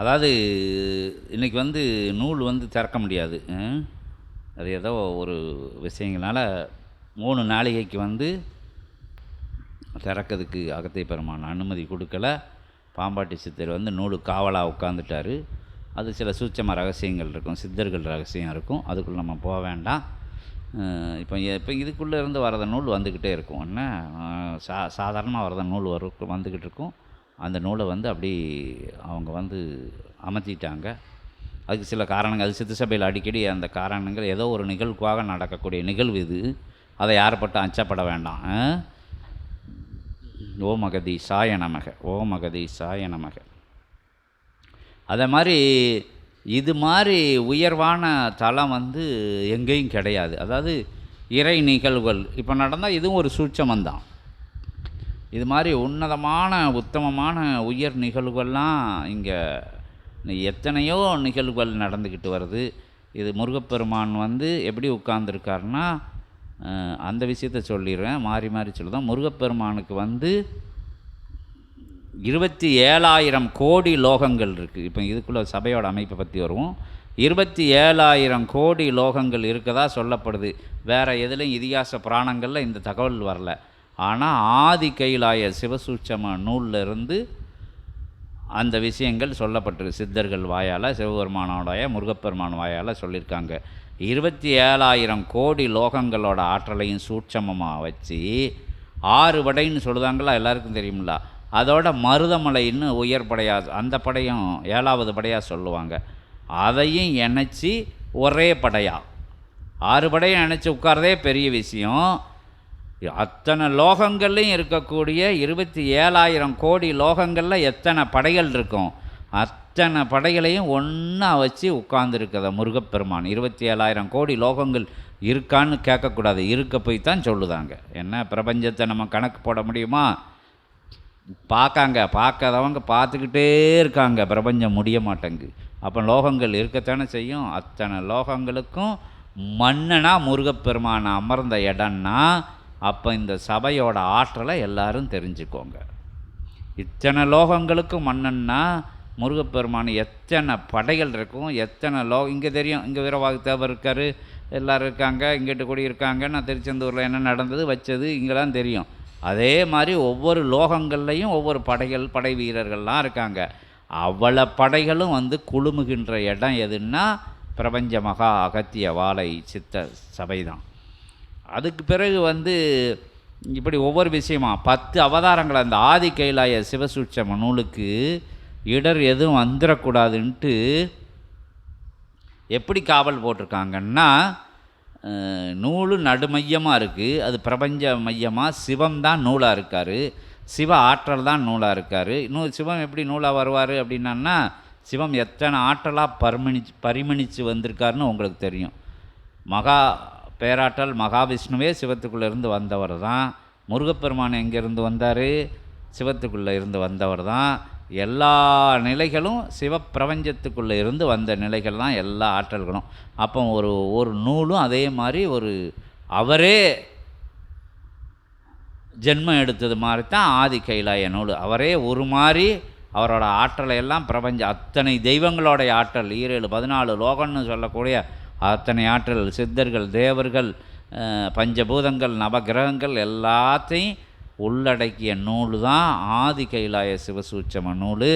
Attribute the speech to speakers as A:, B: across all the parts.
A: அதாவது இன்றைக்கி வந்து நூல் வந்து திறக்க முடியாது. அது ஏதோ ஒரு விஷயங்களால மூணு நாளிகைக்கு வந்து திறக்கிறதுக்கு அகத்திய பெருமான் அனுமதி கொடுக்கல. பாம்பாட்டி சித்தர் வந்து நூலு காவலாக உட்காந்துட்டாரு அது சில சூட்சம ரகசியங்கள் இருக்கும் சித்தர்கள் ரகசியம் இருக்கும். அதுக்குள்ளே நம்ம போக வேண்டாம். இப்போ இப்போ இதுக்குள்ளே இருந்து வரத நூல் வந்துக்கிட்டே இருக்கும். என்ன? சா சாதாரணமாக வரத நூல் வரும் வந்துக்கிட்டு இருக்கும். அந்த நூலை வந்து அப்படி அவங்க வந்து அமர்த்திட்டாங்க. அதுக்கு சில காரணங்கள் அது சித்த சபையில் அடிக்கடி அந்த காரணங்கள் ஏதோ ஒரு நிகழ்வுக்காக நடக்கக்கூடிய நிகழ்வு இது. அதை யாரைப்பட்டு அச்சப்பட வேண்டாம். ஓ மகதி சாய நமக ஓ மகதி சாய நமக. அதே மாதிரி இது மாதிரி உயர்வான தளம் வந்து எங்கேயும் கிடையாது. அதாவது இறை நிகழ்வுகள் இப்போ நடந்தால் இதுவும் ஒரு சூட்சமந்தான். இது மாதிரி உன்னதமான உத்தமமான உயர் நிகழ்வுகள்லாம் இங்கே எத்தனையோ நிகழ்வுகள் நடந்துக்கிட்டு வருது. இது முருகப்பெருமான் வந்து எப்படி உட்கார்ந்துருக்காருன்னா அந்த விஷயத்த சொல்லிடுறேன். மாறி மாறி சொல்லுதான். முருகப்பெருமானுக்கு வந்து இருபத்தி ஏழாயிரம் கோடி லோகங்கள் இருக்குது இப்போ இதுக்குள்ளே சபையோட அமைப்பை பற்றி வருவோம். இருபத்தி ஏழாயிரம் கோடி லோகங்கள் இருக்கதா சொல்லப்படுது. வேறு எதுலேயும் இதிகாச புராணங்களில் இந்த தகவல் வரல. ஆனால் ஆதி கைலாய சிவசூட்சம நூலிலிருந்து அந்த விஷயங்கள் சொல்லப்பட்டிருக்கு. சித்தர்கள் வாயால் சிவபெருமானோடைய முருகப்பெருமான் வாயால் சொல்லியிருக்காங்க இருபத்தி ஏழாயிரம் கோடி லோகங்களோட ஆற்றலையும் சூட்சமமாக வச்சு ஆறு படைன்னு சொல்லுதாங்களா எல்லாருக்கும் தெரியுமில்ல அதோட மருதமலைன்னு உயர் படையா அந்த படையும் ஏழாவது படையாக சொல்லுவாங்க. அதையும் இணைச்சி ஒரே படையா. ஆறு படையும் இணைச்சி உட்காரதே பெரிய விஷயம். அத்தனை லோகங்கள்லையும் இருக்கக்கூடிய இருபத்தி ஏழாயிரம் கோடி லோகங்களில் எத்தனை படைகள் இருக்கும்? அத்தனை படைகளையும் ஒன்றா வச்சு உட்கார்ந்துருக்கத முருகப்பெருமான்? இருபத்தி ஏழாயிரம் கோடி லோகங்கள் இருக்கான்னு கேட்கக்கூடாது. இருக்க போய் தான் சொல்லுதாங்க. என்ன பிரபஞ்சத்தை நம்ம கணக்கு போட முடியுமா? பார்க்காங்க. பார்க்காதவங்க பார்த்துக்கிட்டே இருக்காங்க. பிரபஞ்சம் முடிய மாட்டேங்கு அப்போ லோகங்கள் இருக்கத்தானே செய்யும்? அத்தனை லோகங்களுக்கும் மன்னனாக முருகப்பெருமானை அமர்ந்த இடம்னா அப்போ இந்த சபையோட ஆற்றலை எல்லாரும் தெரிஞ்சுக்கோங்க. இத்தனை லோகங்களுக்கும் மன்னன்னா முருகப்பெருமான் எத்தனை படைகள் இருக்கும் எத்தனை லோ இங்கே தெரியும் இங்கே வீரவாகு தேவர் இருக்கார் எல்லோரும் இருக்காங்க இங்கிட்டு கூடி இருக்காங்க நான் திருச்செந்தூரில் என்ன நடந்தது வச்சது இங்கெல்லாம் தெரியும். அதே மாதிரி ஒவ்வொரு லோகங்கள்லையும் ஒவ்வொரு படைகள் படை வீரர்கள்லாம் இருக்காங்க. அவ்வளோ படைகளும் வந்து குழுமுகின்ற இடம் எதுன்னா பிரபஞ்ச மகா அகத்திய வாழை சித்த சபை தான் அதுக்கு பிறகு வந்து இப்படி ஒவ்வொரு விஷயமா பத்து அவதாரங்கள் அந்த ஆதி கைலாய சிவசூட்சம நூலுக்கு இடர் எதுவும் வந்துடக்கூடாதுன்ட்டு எப்படி காவல் போட்டிருக்காங்கன்னா அஹ், நூலு நடுமையமாக இருக்குது அது பிரபஞ்ச மையமாக சிவம் தான் நூலாக இருக்கார். சிவ ஆற்றல் தான் நூலாக இருக்கார். இன்னும் சிவம் எப்படி நூலாக வருவார் அப்படின்னா சிவம் எத்தனை ஆற்றலாக பரிமணிச்சு பரிமணித்து வந்திருக்காருன்னு உங்களுக்கு தெரியும். மகா பேராட்டல் மகாவிஷ்ணுவே சிவத்துக்குள்ளே இருந்து வந்தவர் தான். முருகப்பெருமான் எங்கேருந்து வந்தார்? சிவத்துக்குள்ளே இருந்து வந்தவர் தான். எல்லா நிலைகளும் சிவப்பிரபஞ்சத்துக்குள்ளே இருந்து வந்த நிலைகள் தான் எல்லா ஆற்றல்களும். அப்போ ஒரு ஒரு நூலும் அதே மாதிரி ஒரு அவரே ஜென்மம் எடுத்தது மாதிரி தான் ஆதி கைலாய நூல். அவரே ஒரு மாதிரி அவரோட ஆற்றலை எல்லாம் பிரபஞ்ச அத்தனை தெய்வங்களோடைய ஆற்றல். ஈரேழு பதினாலு லோகம்னு சொல்லக்கூடிய அத்தனை ஆற்றல் சித்தர்கள் தேவர்கள் பஞ்சபூதங்கள் நவகிரகங்கள் எல்லாத்தையும் உள்ளடக்கிய நூல் தான் ஆதி கைலாய சிவசூட்சம நூல்.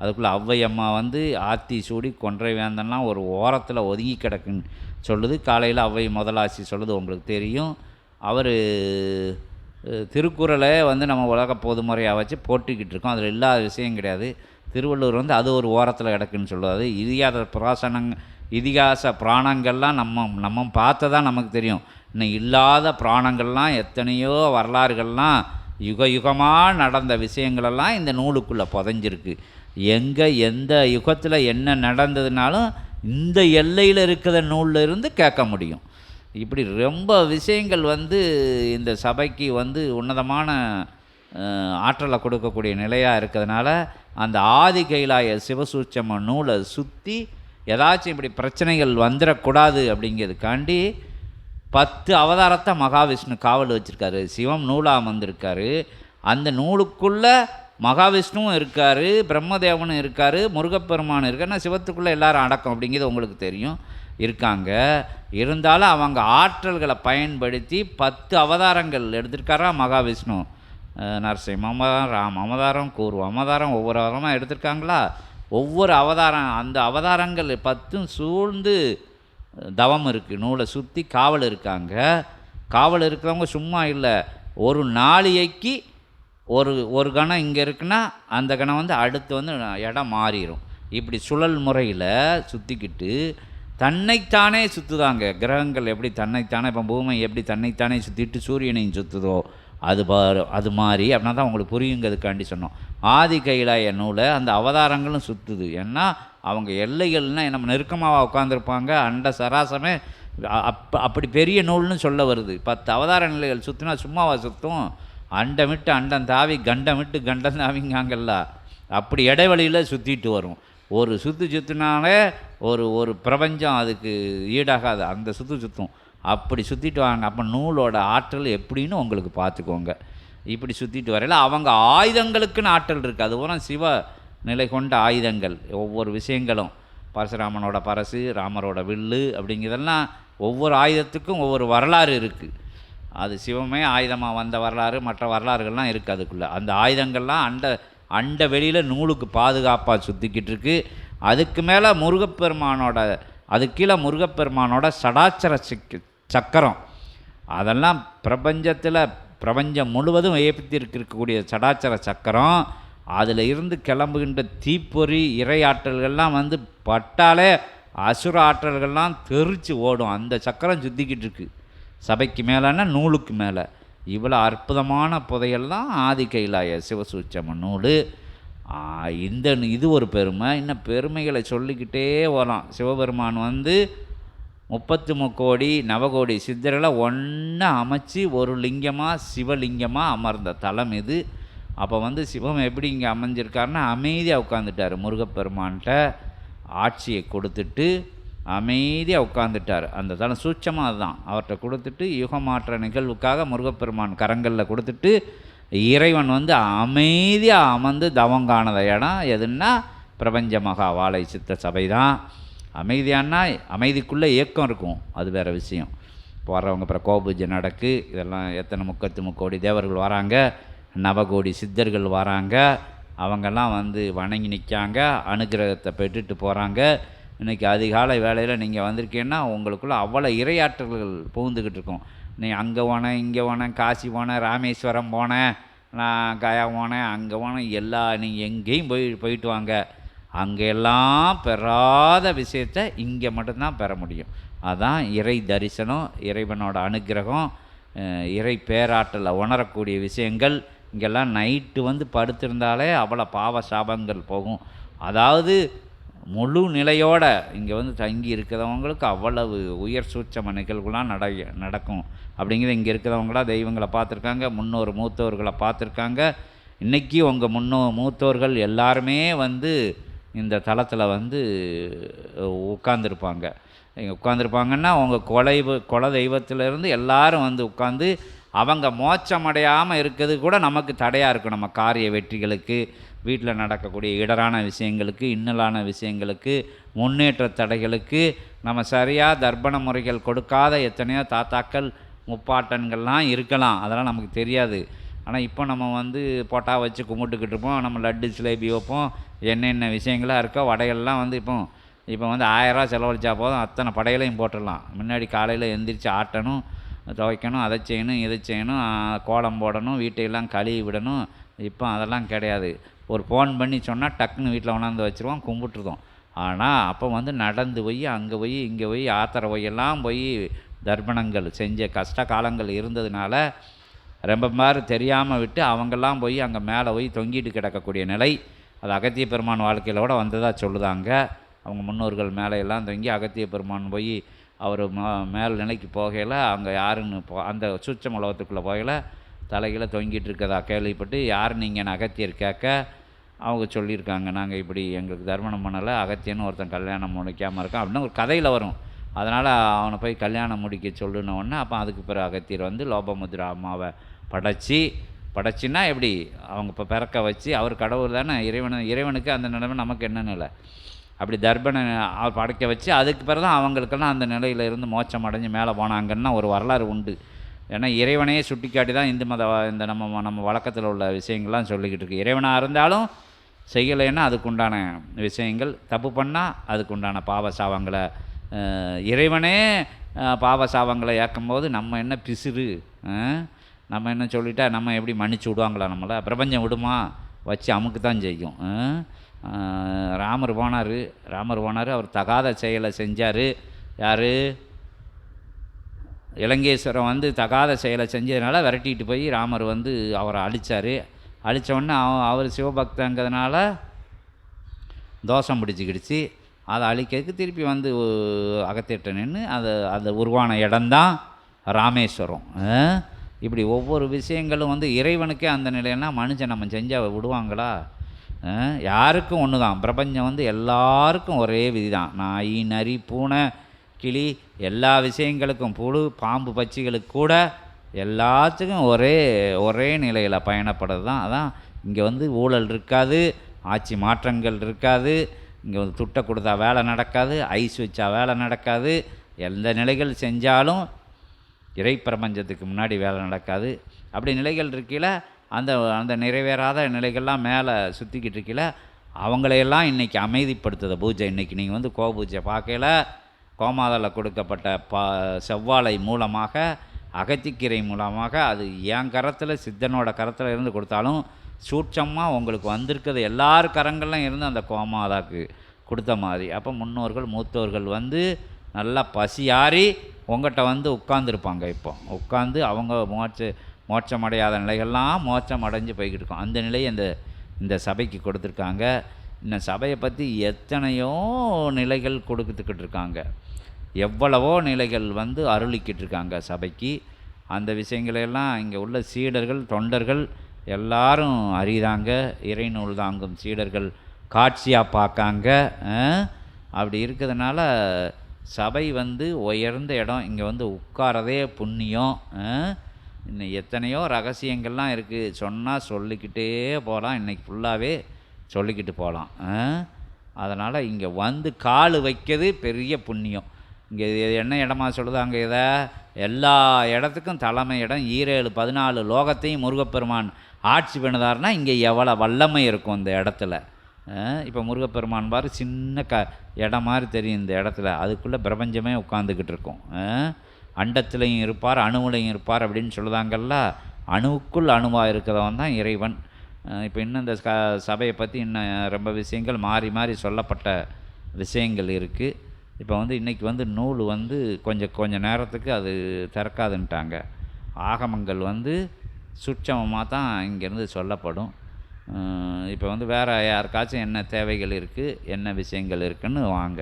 A: அதுக்குள்ளே ஔவையம்மா வந்து ஆத்தி சூடி கொன்றை வேந்தன்லாம் ஒரு ஓரத்தில் ஒதுங்கி கிடக்குன்னு சொல்லுது. காலையில் ஔவை முதலாசி சொல்லுது உங்களுக்கு தெரியும். அவர் திருக்குறளை வந்து நம்ம உலக பொதுமுறையாக வச்சு போட்டிக்கிட்டு இருக்கோம். அதில் இல்லாத விஷயம் கிடையாது. திருவள்ளுவர் வந்து அது ஒரு ஓரத்தில் கிடக்குன்னு சொல்லுவார். இதிகாச புராசனங்கள் இதிகாச புராணங்கள்லாம் நம்ம நம்ம பார்த்ததா நமக்கு தெரியும். இன்னும் இல்லாத புராணங்கள்லாம் எத்தனையோ வரலாறுகள்லாம் யுக யுகமாக நடந்த விஷயங்களெல்லாம் இந்த நூலுக்குள்ளே புதஞ்சிருக்கு. எங்கே எந்த யுகத்தில் என்ன நடந்ததுனாலும் இந்த எல்லையில் இருக்கிற நூலில் இருந்து கேட்க முடியும். இப்படி ரொம்ப விஷயங்கள் வந்து இந்த சபைக்கு வந்து உன்னதமான ஆற்றலை கொடுக்கக்கூடிய நிலையாக இருக்கிறதுனால அந்த ஆதி கைலாய சிவசூட்சம நூலை சுற்றி ஏதாச்சும் இப்படி பிரச்சனைகள் வந்துடக்கூடாது அப்படிங்கிறதுக்காண்டி பத்து அவதாரத்தை மகாவிஷ்ணு காவல் வச்சுருக்காரு. சிவம் நூலாக வந்திருக்காரு. அந்த நூலுக்குள்ளே மகாவிஷ்ணுவும் இருக்கார் பிரம்மதேவனும் இருக்கார் முருகப்பெருமான் இருக்காருன்னா சிவத்துக்குள்ளே எல்லாரும் அடக்கம் அப்படிங்கிறது உங்களுக்கு தெரியும். இருக்காங்க. இருந்தாலும் அவங்க ஆற்றல்களை பயன்படுத்தி பத்து அவதாரங்கள் எடுத்திருக்காரா மகாவிஷ்ணு. நரசிம்ம அவதாரம் ராம அவதாரம் கூர்வ அவதாரம் ஒவ்வொரு அவதாரமாக எடுத்திருக்காங்களா? ஒவ்வொரு அவதாரம் அந்த அவதாரங்கள் பத்தும் சூழ்ந்து தவம் இருக்குது நூலை சுற்றி காவல் இருக்காங்க. காவல் இருக்கிறவங்க சும்மா இல்லை. ஒரு நாளிகைக்கு ஒரு ஒரு கணம் இங்கே இருக்குன்னா அந்த கணம் வந்து அடுத்து வந்து இடம் மாறிடும் இப்படி சுழல் முறையில் சுற்றிக்கிட்டு தன்னைத்தானே சுற்றுதாங்க கிரகங்கள் எப்படி தன்னைத்தானே இப்போ பூமி எப்படி தன்னைத்தானே சுற்றிட்டு சூரியனையும் சுற்றுதோ அது பாரு அது மாதிரி அப்படின்னா தான் உங்களுக்கு புரியுங்கிறதுக்காண்டி சொன்னோம். ஆதி கைலாய நூலை அந்த அவதாரங்களும் சுற்றுது ஏன்னா அவங்க எல்லைகள்னால் நம்ம நெருக்கமாக உட்காந்துருப்பாங்க அண்ட சராசமே அப் அப்படி பெரிய நூல்னு சொல்ல வருது. பத்து அவதார நிலைகள் சுற்றினா சும்மாவா சுற்றும் அண்டம் விட்டு அண்டம் தாவி கண்டம் விட்டு கண்டம் தாவிங்காங்கல்ல. அப்படி இடைவெளியில் சுற்றிட்டு வரும். ஒரு சுற்று சுற்றினாலே ஒரு ஒரு பிரபஞ்சம் அதுக்கு ஈடாகாது. அந்த சுற்று சுற்றும் அப்படி சுற்றிட்டு வாங்க. அப்போ நூலோட ஆற்றல் எப்படின்னு உங்களுக்கு பார்த்துக்கோங்க. இப்படி சுற்றிட்டு வரையில அவங்க ஆயுதங்களுக்குன்னு ஆற்றல் இருக்குது அது பூரா சிவ நிலை கொண்ட ஆயுதங்கள். ஒவ்வொரு விஷயங்களும். பரசுராமனோட பரசு ராமரோட வில்லு அப்படிங்கிறதெல்லாம் ஒவ்வொரு ஆயுதத்துக்கும் ஒவ்வொரு வரலாறு இருக்குது அது சிவமே ஆயுதமாக வந்த வரலாறு மற்ற வரலாறுகள்லாம் இருக்குது அதுக்குள்ளே. அந்த ஆயுதங்கள்லாம் அண்ட அண்ட வெளியில் நூலுக்கு பாதுகாப்பாக சுற்றிக்கிட்டு இருக்கு. அதுக்கு மேலே முருகப்பெருமானோட அது கீழே முருகப்பெருமானோட சடாச்சர சிக் சக்கரம். அதெல்லாம் பிரபஞ்சத்தில் பிரபஞ்சம் முழுவதும் ஏற்படுத்தி இருக்கக்கூடிய சடாச்சர சக்கரம். அதில் இருந்து கிளம்புகின்ற தீப்பொறி இறையாற்றல்கள்லாம் வந்து பட்டாலே அசுர ஆற்றல்கள்லாம் தெரிச்சு ஓடும். அந்த சக்கரம் சுற்றிக்கிட்டு இருக்கு. சபைக்கு மேலேன்னா நூலுக்கு மேலே. இவ்வளோ அற்புதமான புதையல் தான் ஆதி கைலாய சிவசூச்சம நூல். இந்த இது ஒரு பெருமை. இன்னும் பெருமைகளை சொல்லிக்கிட்டே வரலாம் சிவபெருமான் வந்து முப்பத்து முக்கோடி நவகோடி சித்தர்களை ஒன்றா அமைச்சு ஒரு லிங்கமாக சிவலிங்கமாக அமர்ந்த தலம் இது. அப்போ வந்து சிவம் எப்படி இங்கே அமைஞ்சிருக்காருன்னா அமைதியாக உட்காந்துட்டார் முருகப்பெருமான்கிட்ட ஆட்சியை கொடுத்துட்டு அமைதியாக உட்காந்துட்டார் அந்த தலம் சூட்சமாக அதுதான். அவர்கிட்ட கொடுத்துட்டு யுகமாற்ற நிகழ்வுக்காக முருகப்பெருமான் கரங்களில் கொடுத்துட்டு இறைவன் வந்து அமைதியாக அமர்ந்து தவங்கானத இடம் எதுன்னா பிரபஞ்ச மகா வாழை சித்த சபை தான் அமைதியானா அமைதிக்குள்ளே இயக்கம் இருக்கும். அது வேறு விஷயம். இப்போ வர்றவங்க அப்புறம் கோபூஜை நடக்கு இதெல்லாம் எத்தனை முக்கத்து முக்கோடி தேவர்கள் வராங்க நவகோடி சித்தர்கள் வராங்க அவங்கெல்லாம் வந்து வணங்கி நிற்காங்க அனுகிரகத்தை பெற்றுட்டு போகிறாங்க இன்றைக்கி அதிகாலை வேலையில் நீங்கள் வந்திருக்கீங்கன்னா உங்களுக்குள்ள அவ்வளோ இரையாற்றல்கள் புகுந்துக்கிட்டு இருக்கும். நீ அங்கே போனேன் இங்கே போனேன் காசி போனேன் ராமேஸ்வரம் போனேன் நான் கயா போனேன் அங்கே போனேன் எல்லா நீங்கள் எங்கேயும் போய் போயிட்டு வாங்க. அங்கே எல்லாம் பெறாத விஷயத்த இங்கே மட்டும்தான் பெற முடியும். அதான் இறை தரிசனம் இறைவனோட அனுக்கிரகம் இறை பேராற்றலை உணரக்கூடிய விஷயங்கள். இங்கெல்லாம் நைட்டு வந்து படுத்திருந்தாலே அவ்வளோ பாவ சாபங்கள் போகும். அதாவது முழு நிலையோட இங்கே வந்து தங்கி இருக்கிறவங்களுக்கு அவ்வளவு உயர் சூட்சம நிகழ்வுலாம் நட நடக்கும். அப்படிங்கிறது இங்கே இருக்கிறவங்களாம் தெய்வங்களை பார்த்துருக்காங்க முன்னோர் மூத்தோர்களை பார்த்துருக்காங்க. இன்றைக்கி உங்கள் முன்னோ மூத்தோர்கள் எல்லாருமே வந்து இந்த தளத்தில் வந்து உட்காந்துருப்பாங்க இங்கே உட்காந்துருப்பாங்கன்னா அவங்க கொலை குல தெய்வத்திலேருந்து எல்லாரும் வந்து உட்காந்து அவங்க மோச்சமடையாமல் இருக்கிறது கூட நமக்கு தடையாக இருக்கும். நம்ம காரிய வெற்றிகளுக்கு வீட்டில் நடக்கக்கூடிய இடரான விஷயங்களுக்கு இன்னலான விஷயங்களுக்கு முன்னேற்ற தடைகளுக்கு நம்ம சரியாக தர்ப்பண முறைகள் கொடுக்காத எத்தனையோ தாத்தாக்கள் முப்பாட்டன்கள்லாம் இருக்கலாம். அதெல்லாம் நமக்கு தெரியாது. ஆனால் இப்போ நம்ம வந்து போட்டா வச்சு கும்பிட்டுக்கிட்டு இருப்போம். நம்ம லட்டு ஜிலேபி வைப்போம். என்னென்ன விஷயங்களாக இருக்கோ வடைகள்லாம் வந்து இப்போ இப்போ வந்து ஆயிரரூவா செலவழித்தா போதும் அத்தனை படைகளையும் போட்டுடலாம். முன்னாடி காலையில் எந்திரிச்சு ஆட்டணும் துவைக்கணும் அதை செய்யணும் இதை செய்யணும் கோலம் போடணும் வீட்டையெல்லாம் கழுவி விடணும். இப்போ அதெல்லாம் கிடையாது. ஒரு ஃபோன் பண்ணி சொன்னால் டக்குன்னு வீட்டில் கொண்டாந்து வச்சுருவோம் கும்பிட்டுருதோம். ஆனால் அப்போ வந்து நடந்து போய் அங்கே போய் இங்கே போய் ஆத்திர போயெல்லாம் போய் தர்ப்பணங்கள் செஞ்ச கஷ்ட காலங்கள் இருந்ததுனால ரொம்ப மாதிரி தெரியாமல் விட்டு அவங்கெல்லாம் போய் அங்கே மேலே போய் தொங்கிட்டு கிடக்கக்கூடிய நிலை அது அகத்திய பெருமான் வாழ்க்கையில் கூட வந்ததாக சொல்லுதாங்க. அவங்க முன்னோர்கள் மேலே எல்லாம் தொங்கி அகத்திய பெருமான் போய் அவர் மேல் நிலைக்கு போகையில் அங்கே யாருன்னு போ அந்த சூட்சம உலகத்துக்குள்ளே போகையில் தலைகளை தொங்கிட்டு இருக்கதா கேள்விப்பட்டு யார் நீங்கள் அகத்தியர் கேட்க அவங்க சொல்லியிருக்காங்க. நாங்கள் இப்படி எங்களுக்கு தர்மணம் பண்ணலை அகத்தியன்னு ஒருத்தன் கல்யாணம் முடிக்காமல் இருக்கான் அப்படின்னு ஒரு கதையில் வரும். அதனால் அவனை போய் கல்யாணம் முடிக்க சொல்லுன உடனே அப்போ அதுக்கு பிறகு அகத்தியர் வந்து லோபமுத்ரா அம்மாவை படைச்சி படைச்சின்னா எப்படி? அவங்க இப்போ பிறக்க வச்சு அவர் கடவுள் தானே இறைவன் இறைவனுக்கு அந்த நிலைமை நமக்கு என்னென்ன இல்லை. அப்படி தர்பனை படைக்க வச்சு அதுக்கு பிறகு தான் அவங்களுக்கெல்லாம் அந்த நிலையில இருந்து மோச்சம் அடைஞ்சு மேலே போனாங்கன்னா ஒரு வரலாறு உண்டு. ஏன்னா இறைவனையே சுட்டிக்காட்டி தான் இந்து மத இந்த நம்ம நம்ம வழக்கத்தில் உள்ள விஷயங்கள்லாம் சொல்லிக்கிட்டு இருக்கு. இறைவனாக இருந்தாலும் செய்யலைன்னா அதுக்குண்டான விஷயங்கள். தப்பு பண்ணால் அதுக்குண்டான பாவ சாவங்களை இறைவனே பாவ சாவங்களை ஏற்கும்போது நம்ம என்ன பிசுறு நம்ம என்ன சொல்லிட்டா நம்ம எப்படி மன்னிச்சு விடுவாங்களா நம்மளை? பிரபஞ்சம் விடுமா? வச்சு அமுக்கு தான் செய்யும் ராமர் போனார். ராமர் போனார் அவர் தகாத செயலை செஞ்சார். யார்? இலங்கேஸ்வரன் வந்து தகாத செயலை செஞ்சதுனால விரட்டிட்டு போய் ராமர் வந்து அவரை அழிச்சார் அழித்தோடனே அவன் அவர் சிவபக்தங்கிறதுனால தோஷம் பிடிச்சிக்கிடுச்சு. அதை அழிக்கிறதுக்கு திருப்பி வந்து அகத்திட்ட நின்று அதை அந்த உருவான இடம்தான் ராமேஸ்வரம். ஆ? இப்படி ஒவ்வொரு விஷயங்களும் வந்து இறைவனுக்கே அந்த நிலைன்னா மனுஷன் நம்ம செஞ்சால் விடுவாங்களா? யாருக்கும் ஒன்று தான் பிரபஞ்சம் வந்து எல்லாருக்கும் ஒரே விதி தான் நாய் நரி பூனை கிளி எல்லா விஷயங்களுக்கும் புழு பாம்பு பச்சிகளுக்கு கூட எல்லாத்துக்கும் ஒரே ஒரே நிலையில் பயணப்படுறது தான் அதான் இங்கே வந்து ஊழல் இருக்காது ஆட்சி மாற்றங்கள் இருக்காது இங்கே வந்து துட்டை கொடுத்தா வேலை நடக்காது ஐஸ் வச்சா வேலை நடக்காது எந்த நிலைகள் செஞ்சாலும் இறை பிரபஞ்சத்துக்கு முன்னாடி வேலை நடக்காது. அப்படி நிலைகள் இருக்கையில் அந்த அந்த நிறைவேறாத நிலைகள்லாம் மேலே சுற்றிக்கிட்டு இருக்கையில் அவங்களையெல்லாம் இன்றைக்கி அமைதிப்படுத்துத பூஜை. இன்றைக்கி நீங்கள் வந்து கோ பூஜை பார்க்கையில கோமாதாவில் கொடுக்கப்பட்ட பா செவ்வாழை மூலமாக அகத்திக்கீரை மூலமாக அது என் கரத்தில் சித்தனோட கரத்தில் இருந்து கொடுத்தாலும் சூட்சமாக உங்களுக்கு வந்திருக்கிறது. எல்லார் கரங்கள்லாம் இருந்து அந்த கோமாதாக்கு கொடுத்த மாதிரி. அப்போ முன்னோர்கள் மூத்தோர்கள் வந்து நல்லா பசியாறி உங்கள்கிட்ட வந்து உட்காந்துருப்பாங்க இப்போ. உட்காந்து அவங்க மோட்ச மோட்சம் அடையாத நிலைகள்லாம் மோட்சம் அடைஞ்சு போய்கிட்டு இருக்கோம். அந்த நிலையை இந்த இந்த சபைக்கு கொடுத்துருக்காங்க. இந்த சபையை பற்றி எத்தனையோ நிலைகள் கொடுத்துக்கிட்டு இருக்காங்க. எவ்வளவோ நிலைகள் வந்து அருளிக்கிட்டு இருக்காங்க சபைக்கு. அந்த விஷயங்களையெல்லாம் இங்கே உள்ள சீடர்கள் தொண்டர்கள் எல்லாரும் அறிதாங்க இறைநூல் தாங்கும் சீடர்கள் காட்சியாக பார்க்காங்க. அப்படி இருக்கிறதுனால சபை வந்து உயர்ந்த இடம். இங்கே வந்து உட்காரதே புண்ணியம். இன்னும் எத்தனையோ ரகசியங்கள்லாம் இருக்குது சொன்னால் சொல்லிக்கிட்டே போகலாம் இன்றைக்கி ஃபுல்லாகவே சொல்லிக்கிட்டு போகலாம் அதனால் இங்கே வந்து கால் வைக்கிறது பெரிய புண்ணியம். இங்கே என்ன இடமா சொல்லுது அங்கே இதை? எல்லா இடத்துக்கும் தலைமை இடம். ஈரேழு பதினாலு லோகத்தையும் முருகப்பெருமான் ஆட்சி பண்ணுதாருன்னா இங்கே எவ்வளோ வல்லமை இருக்கும் இந்த இடத்துல. இப்போ முருகப்பெருமான் பாரு சின்ன க இடம் மாதிரி தெரியும் இந்த இடத்துல. அதுக்குள்ளே பிரபஞ்சமே உட்காந்துக்கிட்டு இருக்கும். அண்டத்திலையும் அண்டத்துலையும் இருப்பார் அணுவுலையும் இருப்பார் அப்படின்னு சொல்லுதாங்கல்ல. அணுவுக்குள் அணுவாக இருக்கிறவன் தான் இறைவன். இப்போ இன்னும் இந்த க சபையை பற்றி இன்னும் ரொம்ப விஷயங்கள் மாறி மாறி சொல்லப்பட்ட விஷயங்கள் இருக்குது இப்போ வந்து இன்றைக்கி வந்து நூல் வந்து கொஞ்சம் கொஞ்சம் நேரத்துக்கு அது திறக்காதுன்ட்டாங்க. ஆகமங்கள் வந்து சுட்சமமாக தான் இங்கேருந்து சொல்லப்படும். இப்போ வந்து வேறு யாருக்காச்சும் என்ன தேவைகள் இருக்குது என்ன விஷயங்கள் இருக்குதுன்னு வாங்க.